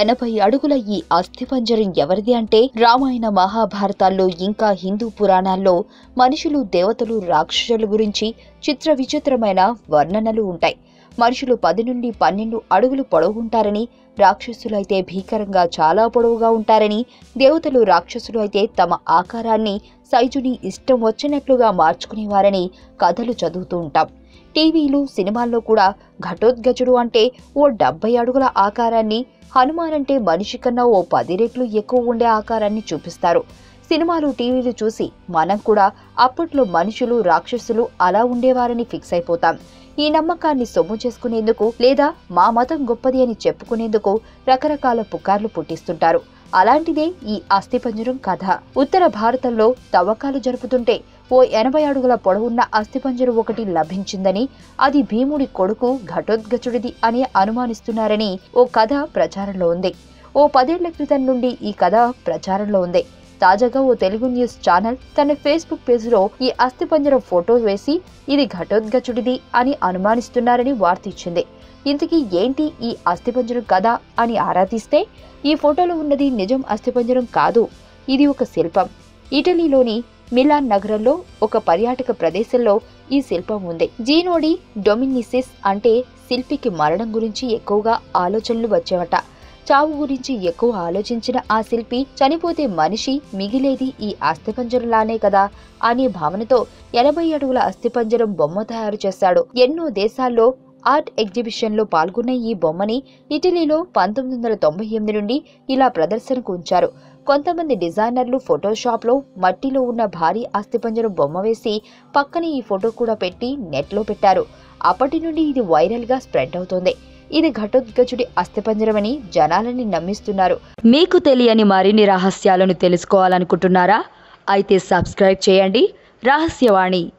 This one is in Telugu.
ఎనభై అడుగుల ఈ అస్థిపంజరం ఎవరిది అంటే రామాయణ మహాభారతాల్లో ఇంకా హిందూ పురాణాల్లో మనుషులు దేవతలు రాక్షసుల గురించి చిత్ర విచిత్రమైన వర్ణనలు ఉంటాయి. మనుషులు పది నుండి పన్నెండు అడుగులు పొడవుంటారని రాక్షసులైతే భీకరంగా చాలా పొడవుగా ఉంటారని దేవతలు రాక్షసులు అయితే తమ ఆకారాన్ని సైజుని ఇష్టం వచ్చినట్లుగా మార్చుకునేవారని కథలు చదువుతూ ఉంటాం. టీవీలు సినిమాల్లో కూడా ఘటోద్గజుడు అంటే ఓ డెబ్బై అడుగుల ఆకారాన్ని హనుమాన్ అంటే మనిషి కన్నా ఓ పది రెట్లు ఎక్కువ ఉండే ఆకారాన్ని చూపిస్తారు. సినిమాలు టీవీలు చూసి మనం కూడా అప్పట్లో మనుషులు రాక్షసులు అలా ఉండేవారని ఫిక్స్ అయిపోతాం. ఈ నమ్మకాన్ని సొమ్ము చేసుకునేందుకు లేదా మా మతం గొప్పది అని చెప్పుకునేందుకు రకరకాల పుకార్లు పుట్టిస్తుంటారు. అలాంటిదే ఈ అస్థిపంజరం కథ. ఉత్తర భారతంలో తవ్వకాలు జరుపుతుంటే ఓ ఎనభై అడుగుల పొడవున్న అస్థిపంజరం ఒకటి లభించిందని అది భీముడి కొడుకు ఘటోద్గచుడిది అని అనుమానిస్తున్నారని ఓ కథ ప్రచారంలో ఉంది. ఓ పదేళ్ళ క్రితం నుండి ఈ కథ ప్రచారంలో ఉంది. తాజాగా ఓ తెలుగు న్యూస్ ఛానల్ తన ఫేస్బుక్ పేజ్లో ఈ అస్థిపంజరం ఫోటో వేసి ఇది ఘటోద్గచుడిది అని అనుమానిస్తున్నారని వార్త ఇచ్చింది ఇంతకీ ఏంటి ఈ అస్థిపంజరం కదా అని ఆరాధిస్తే ఈ ఫోటోలో ఉన్నది నిజం అస్థిపంజరం కాదు ఇది ఒక శిల్పం. ఇటలీలోని మిలాన్ నగరంలో ఒక పర్యాటక ప్రదేశంలో ఈ శిల్పం ఉంది. జీనోడి డొమినిసిస్ అంటే శిల్పికి మరణం గురించి ఎక్కువగా ఆలోచనలు వచ్చేవట. చావు గురించి ఎక్కువ ఆలోచించిన ఆ శిల్పి చనిపోతే మనిషి మిగిలేది ఈ అస్థిపంజరంలానే కదా అనే భావనతో ఎనభై అడుగుల అస్థిపంజరం బొమ్మ తయారు చేశాడు. ఎన్నో దేశాల్లో ఆర్ట్ ఎగ్జిబిషన్లో పాల్గొన్న ఈ బొమ్మని ఇటలీలో పంతొమ్మిది వందల తొంభై ఎనిమిది నుండి ఇలా ప్రదర్శనకు ఉంచారు. కొంతమంది డిజైనర్లు ఫోటోషాప్లో మట్టిలో ఉన్న భారీ అస్థిపంజరం బొమ్మ వేసి పక్కనే ఈ ఫోటో కూడా పెట్టి నెట్లో పెట్టారు. అప్పటి నుండి ఇది వైరల్గా స్ప్రెడ్ అవుతోంది. ఇది ఘటోద్గజుడి అస్థిపంజరమని జనాలని నమ్మిస్తున్నారు. మీకు తెలియని మరిన్ని రహస్యాలను తెలుసుకోవాలనుకుంటున్నారా? అయితే సబ్స్క్రైబ్ చేయండి. రహస్యవాణి.